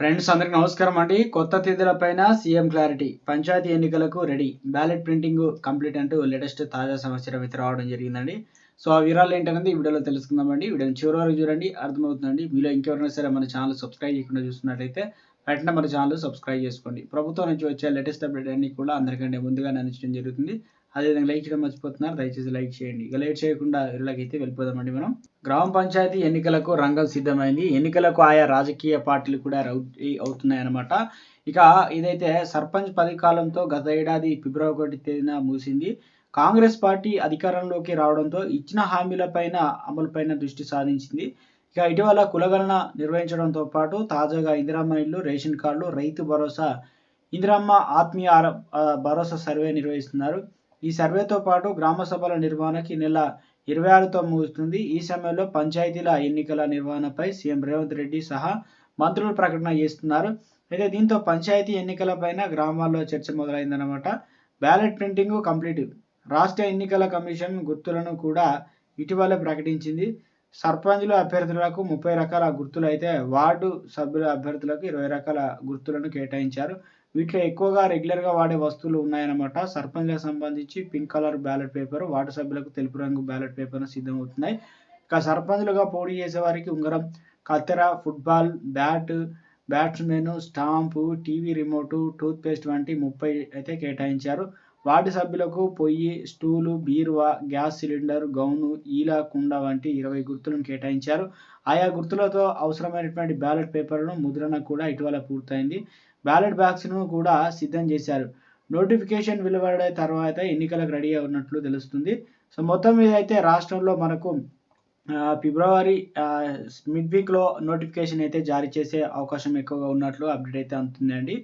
Friends అందరికి నమస్కారం అండి. కొత్త తేదీలపైన సీఎం క్లారిటీ. పంచాయతీ ఎన్నికలకు రెడీ. బ్యాలెట్ ప్రింటింగ్ కంప్లీట్ అంటూ లేటెస్ట్ తాజా సమాచారం అయితే రావడం జరిగిందండి. సో ఆ వివరాలు ఏంటనేది ఈ వీడియోలో తెలుసుకుందామండి. వీడియోని చివరి వరకు చూడండి. అర్థమవుతుందండి. మీలో ఇంకెవరైనా సరే మన ఛానల్ సబ్స్క్రైబ్ చేయకుండా చూస్తున్నట్లయితే వెంటనే మన ఛానల్ సబ్స్క్రైబ్ చేసుకోండి. ప్రభుత్వం నుంచి వచ్చే లేటెస్ట్ అప్డేట్ అన్ని కూడా అందరికంటే ముందుగా అందించడం జరుగుతుంది. అదేవిధంగా లైక్ చేయడం మర్చిపోతున్నారు దయచేసి లైక్ చేయండి. ఇక లేట్ చేయకుండా వీళ్ళకైతే వెళ్ళిపోదామండి మనం. గ్రామ పంచాయతీ ఎన్నికలకు రంగం సిద్ధమైంది. ఎన్నికలకు ఆయా రాజకీయ పార్టీలు కూడా అవుతున్నాయన్నమాట. అవుతున్నాయి ఇక ఇదైతే సర్పంచ్ పది కాలంతో గత ఏడాది ఫిబ్రవరి ఒకటి తేదీన ముగిసింది. కాంగ్రెస్ పార్టీ అధికారంలోకి రావడంతో ఇచ్చిన హామీలపైన అమలుపైన దృష్టి సాధించింది. ఇక ఇటీవల కులగణన నిర్వహించడంతో పాటు తాజాగా ఇందిరమ్మ ఇల్లు రేషన్ కార్డులు రైతు భరోసా ఇందిరమ్మ ఆత్మీయ ఆర- భరోసా సర్వే నిర్వహిస్తున్నారు. ఈ సర్వేతో పాటు గ్రామ సభల నిర్వహణకి నెల ఇరవై ఆరుతో ముగుస్తుంది. ఈ సమయంలో పంచాయతీల ఎన్నికల నిర్వహణపై సీఎం రేవంత్ రెడ్డి సహా మంత్రులు ప్రకటన చేస్తున్నారు. అయితే దీంతో పంచాయతీ ఎన్నికలపైన గ్రామాల్లో చర్చ మొదలైందనమాట బ్యాలెట్ ప్రింటింగ్ కంప్లీట్. రాష్ట్ర ఎన్నికల కమిషన్ గుర్తులను కూడా ఇటీవలే ప్రకటించింది. సర్పంచుల అభ్యర్థులకు ముప్పై రకాల గుర్తులు అయితే వార్డు సభ్యుల అభ్యర్థులకు ఇరవై రకాల గుర్తులను కేటాయించారు. వీటిలో ఎక్కువగా రెగ్యులర్గా వాడే వస్తువులు ఉన్నాయన్నమాట. సర్పంచ్లకు సంబంధించి pink colour ballot paper ward సభ్యులకు తెలుపు రంగు బ్యాలెట్ పేపర్ సిద్ధమవుతున్నాయి. ఇక సర్పంచులుగా పోటీ చేసే వారికి ఉంగరం కత్తెర football bat batsmen stamp TV remote toothpaste వంటి ముప్పై అయితే కేటాయించారు. వార్డు సభ్యులకు పొయ్యి స్టూలు బీరువా గ్యాస్ సిలిండర్ గౌను ఈలా కుండ వంటి ఇరవై గుర్తులను కేటాయించారు. ఆయా గుర్తులతో అవసరమైనటువంటి బ్యాలెట్ పేపర్లను ముద్రణ కూడా ఇటీవల పూర్తయింది. బ్యాలెట్ బ్యాగ్స్ను కూడా సిద్ధం చేశారు. నోటిఫికేషన్ వెలువడే తర్వాత ఎన్నికలకు రెడీ ఉన్నట్లు తెలుస్తుంది. సో మొత్తం మీద అయితే రాష్ట్రంలో మనకు ఫిబ్రవరి మిడ్ వీక్లో నోటిఫికేషన్ అయితే జారీ చేసే అవకాశం ఎక్కువగా ఉన్నట్లు అప్డేట్ అయితే అందుతుందండి.